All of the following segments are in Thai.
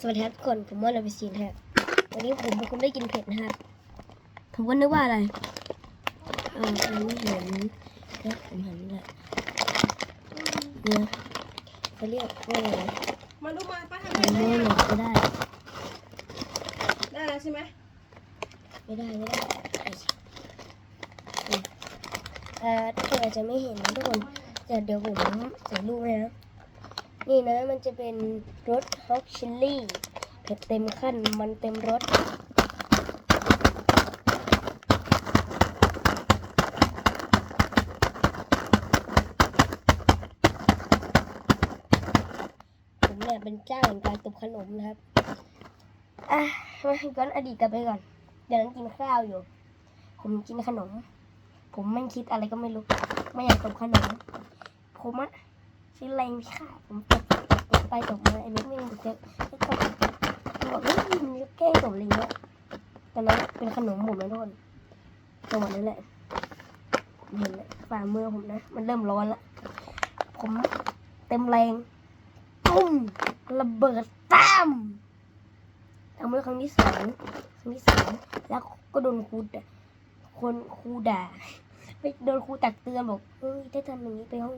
สวัสดีครับทุกคนผมว่าเราไปซีนครับวันนี้ผมเป็นคนได้กินเผ็ดนะครับผมก็นึกว่าอะไรอ่าอันนี้เหมือนก็ผมเห็นแหละเนี่ยเขาเรียกว่าอะไรนะมาดูมาป้าทำมันไงไม่หได้มดก็ได้ ได้แล้วใช่ไหมไม่ได้ไม่ได้นี่เอ่อทุกคนอาจจะไม่เห็นนะทุกคนแต่เดี๋ยวผมใส่รูปให้นะ นี่นะมันจะเป็นรสฮอกชิลลี่เผ็ดเต็มขั้นมันเต็มรสผมเนี่ยเป็นเจ้าแห่งการตบขนมนะครับ อะมาย้อนอดีตกลับไปก่อน เดี๋ยวนั้นกินข้าวอยู่ ผมกินขนม ผมไม่คิดอะไรก็ไม่รู้ ไม่อยากตบขนม ผมอะ ใช้แรงพี่ค่ะผมตบตบไปตบมาไอ้เม็ดไม่มีเยอะแล้วตบผมบอกเฮ้ยมันจะแกล้งตบอะไรเงี้ยตอนนั้นเป็นขนมผมนะทุกคนตัวนั้นแหละเห็นแล้วฝ่ามือผมนะ มันเริ่มร้อนละผมเต็มแรงปุ้มระเบิดตั้มทำเมื่อครั้งที่สองครั้งที่สามแล้วก็โดนครูด่าคนครูด่าไม่โดนครูตักเตือนบอกเฮ้ยถ้าทำอย่างนี้ไปห้อง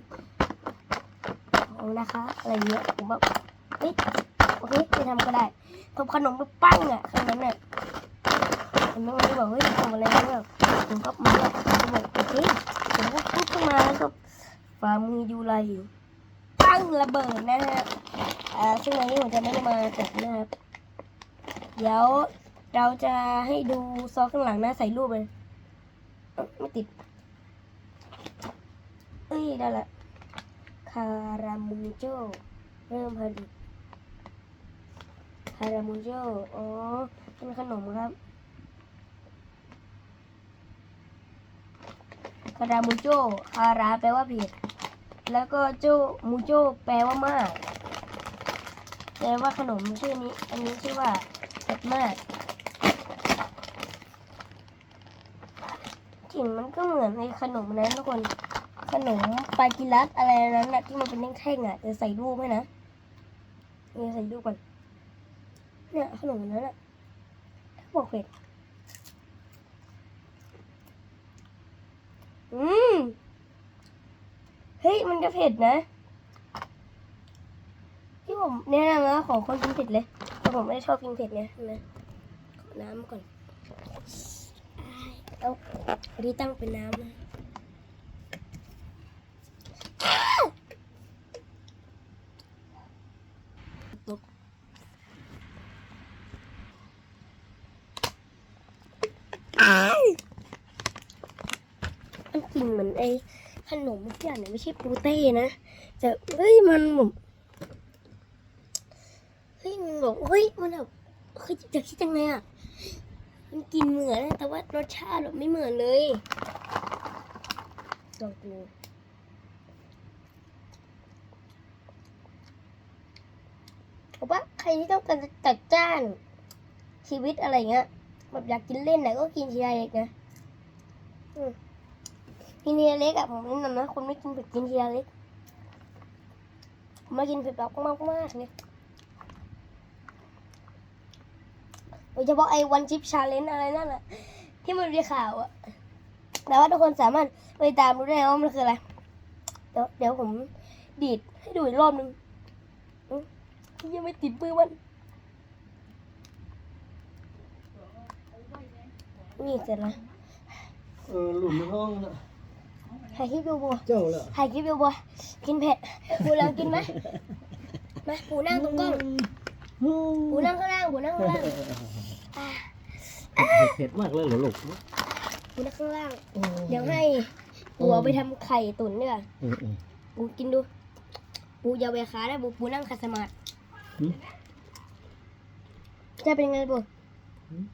ห้องนะคะ อะไรเงี้ยผมแบบเฮ้ยโอเคไม่ทำก็ได้ทบขนมไปปั้งอะครั้งนั้นน่ะเห็นไหมวันนี้บอกเฮ้ยทำอะไรไม่แบบผมก็มาแบบโอเคผมก็พูดขึ้นมาแล้วก็ฝ่ามือยูไรปั้งระเบิดนะฮะอ่าซึ่งวันนี้ผมจะไม่ได้มาจัดนะครับเดี๋ยวเราจะให้ดูซอสข้างหลังนะใส่รูปเลยไม่ติดเอ้ยได้ละารามูโจเริ่มผลิตคารามูโจอ๋อเป็นขนมครับคารามูโจคาราแปลว่าเผ็ด แล้วก็โจมูโจแปลว่ามาก แปลว่าขนมชื่อนี้ อันนี้ชื่อว่าเผ็ดมากกลิ่นมันก็เหมือนในขนมนั้นทุกคน นมปากิรัตอะไรนั้นน่ะที่มันเป็นแท่งๆอะจะใส่รูปให้นะนี่ใส่รูปก่อนเนี่ยขนมนั้นอะถ้าบอกเผ็ดอืมเฮ้ยมันก็เผ็ดนะ ที่ผมแนะนำนะของคนกินเผ็ดเลยแต่ผมไม่ได้ชอบกินเผ็ดไงนะขอน้ำก่อนเอาดีตั้งเป็นน้ำนะตกินเหมือนไอ้ขนมที่อย่างเนี่ยไม่ใช่ปูเต้นะแต่เฮ้ยมันแบบเฮ้ยมันบอกเฮ้ยมันแบบเฮ้ยจะคิดยังไงอะมันกินเหมือนแต่ว่ารสชาติแบบไม่เหมือนเลยลองดูผมว่าใครที่ต้องการจะจัดจ้านชีวิตอะไรเงี้ยแบบอยากกินเล่นไหนก็กินทีไรเล็กนะอืม กินทีละเล็กอะผมแนะนำนะคนไม่กินเผ็ดกินทีละเล็กผมมากินเผ็ดแบบมากมากเนี่ยโดยเฉพาะไอ้วันชิปชาเลนอะไรนั่นแหละที่มันมีข่าวอะแต่ว่าทุกคนสามารถไปตามดูได้ว่ามันคืออะไร เดี๋ยวเดี๋ยวผมดีดให้ดูอีกรอบนึงยังไม่ติดมือมันนี่เสร็จแล้วเออหลุมในห้องน่ะ ถ่ายคลิปดูบัวเจ้าละถ่ายคลิปดูบัวกินเผ็ดปูแล้วกินไหมมาปูนั่งตรงกล้องปูนั่งข้างล่างปูนั่งข้างล่างอะเผ็ดมากเลยเหรอลูกปูนั่งข้างล่างเดี๋ยวให้ปูเอาไปทำไข่ตุ๋นเนี่ยเออเออปูกินดู ปูอยาเวขาได้ปูปูนั่งขัดสมาธิหืมจะเป็นไงปูหืม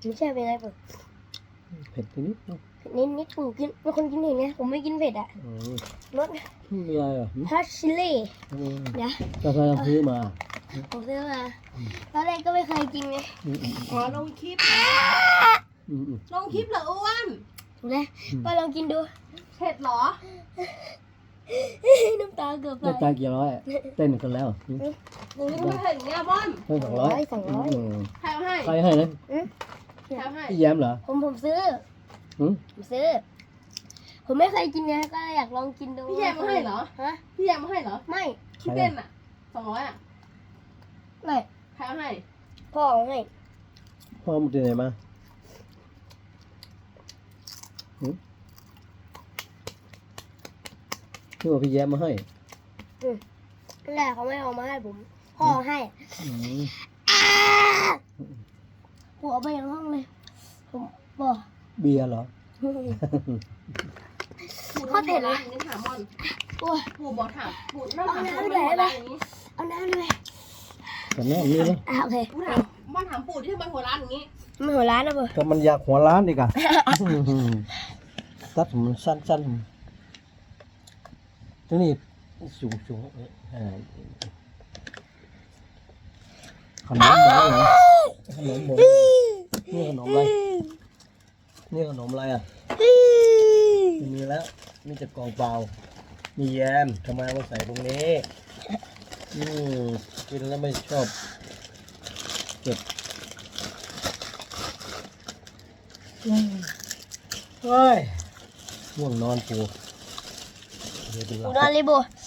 ไม่ใช่เป็นไงปู เผ็ดไปนิดนึงนิดนิดปูกินเป็นคนกินเผ็ดไงผมไม่กินเผ็ดอะเออรสไม่มีอะไรอะหืมฮัชชิลลี่เออเดี๋ยวกาแฟซื้อมาผมซื้อมาตอนแรกก็ไม่เคยกินไงอืมอืมขอลงคลิปอืมอืมลงคลิปเหรออ้วนถูกไหมก็ลองกินดูเผ็ดเหรอน้ำตาเกือบไหลได้ตังค์กี่ร้อยเต้นกันแล้วอืมหนูยังไม่เคยอย่างเงี้ยบอนเพิ่มสองร้อยสองร้อยอืมใครเอาให้ใครให้นะ ใครเอาให้พี่แย้มเหรอ ผมผมซื้ออืม ผมซื้อ ผมไม่เคยกินไงก็อยากลองกินดูพี่แยมมาให้เหรอ ฮะ พี่แยมมาให้เหรอไม่ใครที่อะเต้นอะสองร้อยอะไม่ใครเอาให้พ่อเอาให้พ่อมึงที่ไหนมาอืมนี่ว่าพี่แย้มมาให้แรกเขาไม่เอามาให้ผม พ่อเอาให้ อืม ผมเอาไปยังห้องเลย ผมบอกเบียร์เหรอปูพ่อเผ็ดร้านะนอย่างนี้ถามบอนโอ้ยปูบอกถามปูนั่งถามเอาปูน้ำไม่ไปหัวไหนร้านอย่างนี้เอาน้ำด้วยแต่แน่นี่นะอะโอเคปูถามบอนถามปูที่ทำไมหัวร้านอย่างนี้มันหัวร้านนะเบอก็มันอยากหัวล้านดีกว่าตัดมันสั้นๆตัวนี้สูงสูงๆเอ่อ ขนมบอเหรอขนมบอนี่ขนมอะไรนี่ขนมอะไรอะไม่มีแล้วมีแต่กล่องเปล่า มีแยมทำไมเอามาใส่ตรงนี้อืมกินแล้วไม่ชอบเก็บเฮ้ยง่วงนอนปูเดี๋ยวเป็นหกูลับนอนเลยโบเ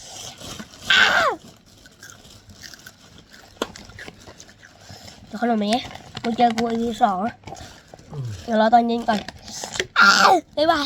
ดี๋ยวขนมนี้มึงเจอกูอีกสองเดี๋ยวรอตอนเย็นก่อนบ๊ายบาย